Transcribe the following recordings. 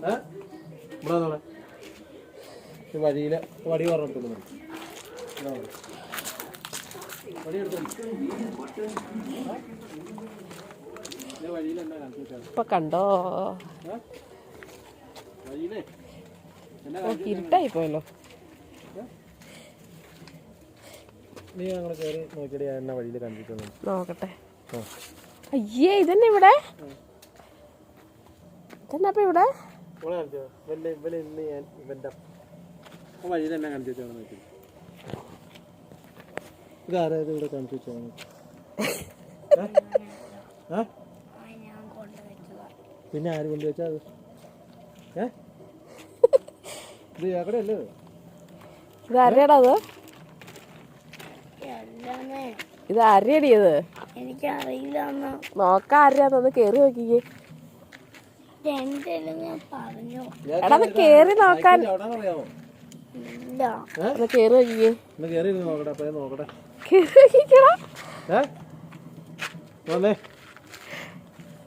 ഇവിടെ വഴിയിലെ വടി പറഞ്ഞിട്ടുണ്ട് ഇപ്പൊ കണ്ടോ? ഇരുട്ടായി പോയല്ലോ. നീ അങ്ങനെ കയറി നോക്കിയിട്ട് ഞാൻ എന്നാ വഴിയിൽ കണ്ടിട്ടുണ്ട് നോക്കട്ടെ. അയ്യേ ഇതന്നെ ഇവിടെ? ഇതന്നെ അപ്പൊ ഇവിടെ? ഇവിടെ കാണിച്ചോ ഇവന്റെ ഇവനെ ഇന്ന് ഞാൻ ഇവന്റെ ആ വഴിയിൽ എന്നാ കാണിച്ചു വെച്ചാൽ നോക്കി. ഇതാരാ ഇത് ഇവിടെ കാണിച്ചു വെച്ചാൽ പിന്നെ ആര് കൊണ്ട് വെച്ചാ അത്? ഏ? ഇത് എവിടെയല്ലേ ഇത്? ആരെയാടാ അത്? ഇത് ആരെയാടി ഇത്? എനിക്കറിയില്ല കേറി നോക്കിക്കേ. എടാ അത് കേറി നോക്കാൻ ഒന്ന് കേറി നോക്കിക്കേ.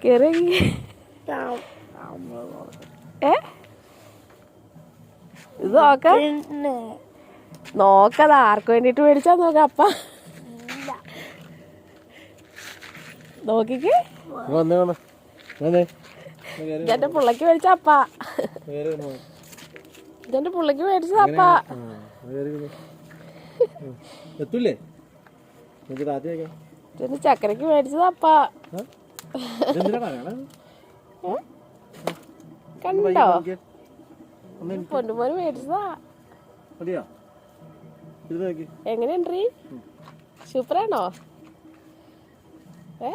കേറി ഏ? ഇത് നോക്ക. നോക്കത് ആർക്ക് വേണ്ടിട്ട് മേടിച്ചാ നോക്ക അപ്പ. ഇല്ല. നോക്കിക്കേ. വന്നേ. വന്നേ. ഇതെന്റെ പുള്ളക്ക് മേടിച്ച അപ്പ. ഇതെന്റെ പുള്ളക്ക് മേടിച്ച അപ്പ. എത്തൂലേ ചക്കരക്ക് മേടിച്ചത് അപ്പ. കണ്ടോ? പൊന്നുമോന് മേടിച്ചതാ. എങ്ങനെയുണ്ട് സൂപ്പറാണോ? ഏ?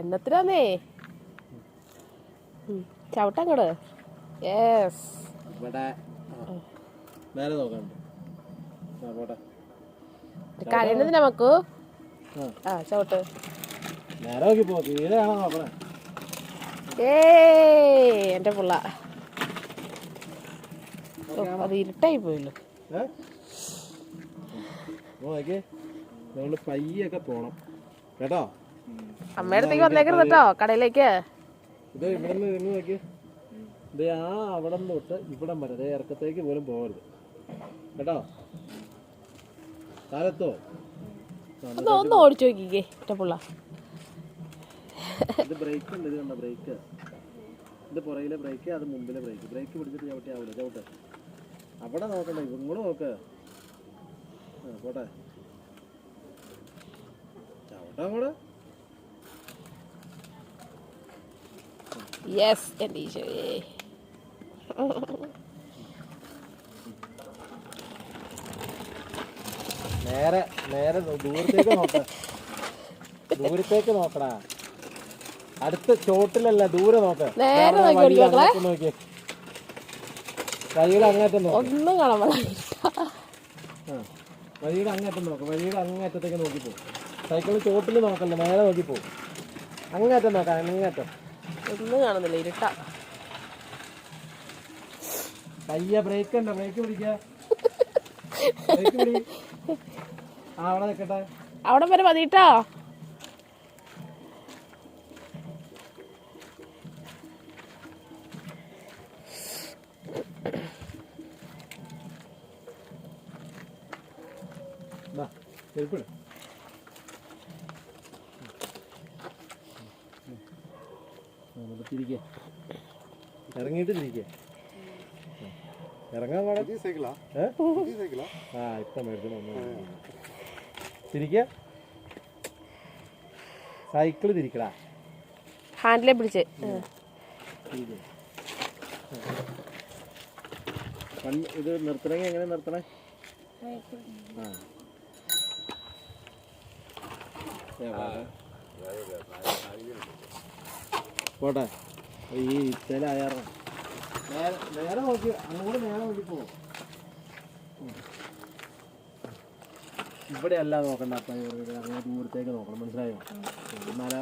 എണ്ണത്തിനാന്നേ ചവിട്ടങ്ങോട് യെസ് ഇവിടെ. നേരെ നോക്കണ്ട് കരയുന്നത് നമുക്ക്? ആ. ചവിട്ട്. നേരെ നോക്കി പോ തീരെയാണോ നോക്കണേ ഏ എന്റെ പുള്ള. അത് ഇരുട്ടായി പോയല്ലോ. നമ്മൾ പയ്യൊക്കെ പോണം. കേട്ടോ? അമ്മയുടെ വന്നേക്കരുത് കേട്ടോ കടയിലേക്ക്. ഇത് ഇവിടെ നിന്ന് നിങ്ങൾ നോക്കി ഇത് ആ അവിടെ തൊട്ട് ഇവിടം വരെ. അതേ ഇറക്കത്തേക്ക് പോലും പോകരുത്. കേട്ടോ? കാലത്തോ? ഒന്ന് ഒന്ന് ഓടിച്ചു നോക്കിക്കേ എന്റെ പുള്ള. ഇത് ബ്രേക്ക് ഉണ്ട് ഇത് കണ്ട ബ്രേക്ക്? ഇത് പുറകിലെ ബ്രേക്ക് അത് മുമ്പിലെ ബ്രേക്ക്. ബ്രേക്ക് പിടിച്ചിട്ട് ചവിട്ടി ആവില്ല ചവിട്ട്. അവിടെ നോക്കണ്ട ഇങ്ങോട്ട് നോക്ക്. ആ പോട്ടെ. ചവിട്ടാ അങ്ങോട്ട് യെസ് എന്റെ ഈശോയെ നേരെ നേരെ ദൂരത്തേക്ക് നോക്ക. ദൂരത്തേക്ക് നോക്കടാ. അടുത്ത ചോട്ടിലല്ല ദൂരെ നോക്ക്. നേരെ നോക്കി നോക്കി വഴിയുടെ അങ്ങേറ്റം നോക്ക്. ഒന്നും കാണാൻ വഴിയുടെ അങ്ങേറ്റം നോക്ക്. വഴിയുടെ അങ്ങേറ്റത്തേക്ക് നോക്കിപ്പോ. സൈക്കിൾ ചോട്ടിൽ നോക്കല്ല നേരെ നോക്കിപ്പോ. അങ്ങേറ്റം നോക്കാം അങ്ങേറ്റം. ഒന്നും കാണുന്നില്ല ഇരുട്ട. പയ്യ ബ്രേക്ക് ഉണ്ടോ? ബ്രേക്ക് പിടിക്ക. ബ്രേക്ക് പിടി. ആ അവിടെ വരെ മതിട്ടോ. ചെരുപ്പിട് തിരിക്കേ ഇറങ്ങിയിട്ട് തിരിക്കേ ഇറങ്ങാൻ പാടില്ല സൈക്കിളാ ആ ഇപ്പം മേടിച്ചു തിരിക്കുക സൈക്കിൾ തിരിക്കടാ. ഹാൻഡിലെ പിടിച്ച്. ഇത് നിർത്തണമെങ്കിൽ എങ്ങനെ നിർത്തണേ? ആ. ഏ, പോട്ടെ. ഈ ഇത്തലായാറ നേരെ നേരെ നോക്കി അങ്ങോട്ട് നേരെ നോക്കി പോ. ഇവിടെ അല്ല നോക്കണ്ട അങ്ങനെ ദൂരത്തേക്ക് നോക്കണം. മനസ്സിലായോ? മല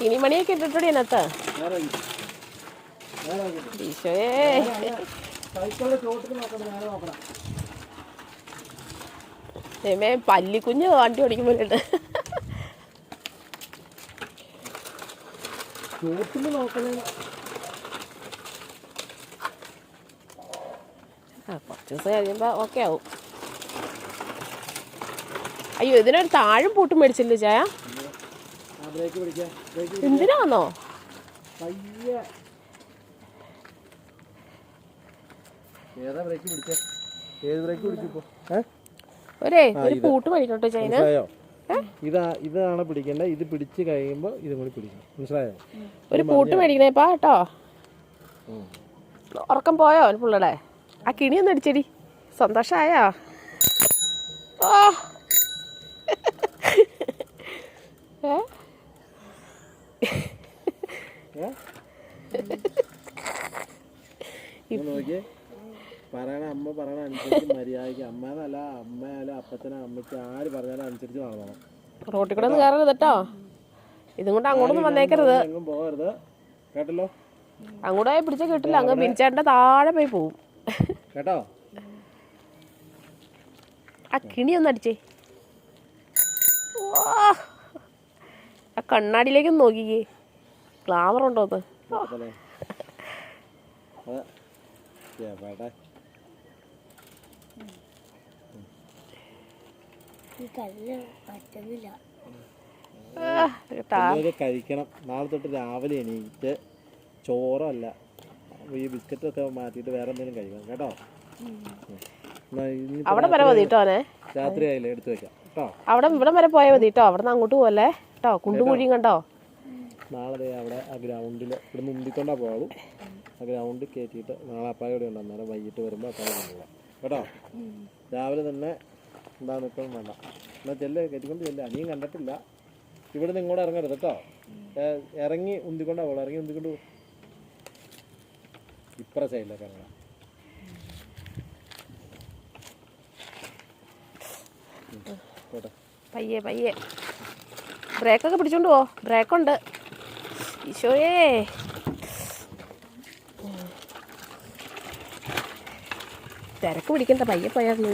കിണിമണിയൊക്കെ ഇട്ടിട്ടോടി അതിനകത്ത്? നേരെ ഈശോയേ സൈക്കിളിന്റെ ചോട്ടിൽ നോക്കണം. പല്ലിക്കുഞ്ഞ് വണ്ടി ഓടിക്കുമ്പോഴുണ്ട് ചോട്ടിൽ നോക്കണേ. ആ കുറച്ച് ദിവസം കഴിയുമ്പോൾ ഓക്കെ ആവും. അയ്യോ ഇതിനൊരു താഴും പൂട്ടും മേടിച്ചില്ല ചായ? എന്തിനാണോ ഒരേ ഒരു പൂട്ട് മേടിക്കട്ടോ ചായ ഇതാ ഇതാണ് പിടിക്കേണ്ടത്. ഇത് പിടിച്ച് കഴിയുമ്പോൾ ഇതും കൂടി പിടിക്കണം. മനസ്സിലായോ? ഒരു പൂട്ട് മേടിക്കണേപ്പാ കേട്ടോ. ഉറക്കം പോയോ പുള്ളടെ? ആ കിണി ഒന്ന് അടിച്ചടി. സന്തോഷായോ? ഓ. ഏ? നോക്കിയേ. പറയണ അമ്മ പറയണ അനുസരിച്ച് മര്യാദയ്ക്ക്. അമ്മയെന്നല്ല അമ്മയല്ല അപ്പച്ചനും അമ്മയ്ക്ക് ആര് പറഞ്ഞാലും അനുസരിച്ച് നടന്നോ റോട്ടിൽ കൂടെ ഒന്ന് കയറരുത് കേട്ടോ. ഇതും കൊണ്ട് അങ്ങോട്ടൊന്നും വന്നേക്കരുത്. എങ്ങും പോകരുത്. കേട്ടല്ലോ? അങ്ങോട്ട് പോയി പിടിച്ചാൽ കിട്ടില്ല. അങ്ങ് ബിനിച്ചേട്ടന്റെ താഴെ പോയി പോവും. കേട്ടോ? ആ കിണി ഒന്ന് അടിച്ചേ. ആ കണ്ണാടിയിലേക്ക് നോക്കിക്കേ. ഗ്ലാമർ ഉണ്ടോന്ന് അതെ ഈ കല്ല് പറ്റുന്നില്ല. കേട്ടാ കഴിക്കണം. നാളെ തൊട്ട് രാവിലെ എണീറ്റ് ചോറല്ല. ഈ ബിസ്ക്കറ്റൊക്കെ മാറ്റിയിട്ട് വേറെ എന്തെങ്കിലും കഴിക്കണം കേട്ടോ? അവിടെ വരെ മതി കേട്ടോ അവനെ? രാത്രി ആയില്ലേ? എടുത്തു വെക്കാം കേട്ടോ? അവിടെ ഇവിടെ വരെ പോയാൽ മതി കേട്ടോ അവിടെ അങ്ങോട്ട് പോകല്ലേ കേട്ടോ കുണ്ടും കുഴിയും കണ്ടോ? നാളെ ദേ അവിടെ ആ ഗ്രൗണ്ടിൽ ഇവിടെ മുന്തിക്കൊണ്ടാ പോകും ആ ഗ്രൗണ്ടിൽ കയറ്റിയിട്ട് നാളെ അപ്പായോടെ ഉണ്ട് അന്നേരം വൈകിട്ട് വരുമ്പോൾ അപ്പായ കൊണ്ടുപോകാം കേട്ടോ? രാവിലെ തന്നെ എന്താ ഇപ്പം വേണ്ട. എന്നാൽ ചെല്ല് കയറ്റിക്കൊണ്ട് ചെല്ല്. അനിയും കണ്ടിട്ടില്ല. ഇവിടെ നിന്ന് ഇങ്ങോട്ട് ഇറങ്ങരുത് കേട്ടോ. ഇറങ്ങി ഉന്തിക്കൊണ്ടാ പോകുള്ളൂ ഇറങ്ങി ഉന്തിക്കൊണ്ട് പോകും ഇപ്പുറ സൈഡിലൊക്കെ ഇറങ്ങണം. പോട്ടെ. പയ്യെ പയ്യെ. ബ്രേക്കൊക്കെ പിടിച്ചോണ്ട് പോ. ബ്രേക്കുണ്ട് ഈശോയേ. തിരക്ക് പിടിക്കണ്ട. പയ്യെ പോയാൽ നീ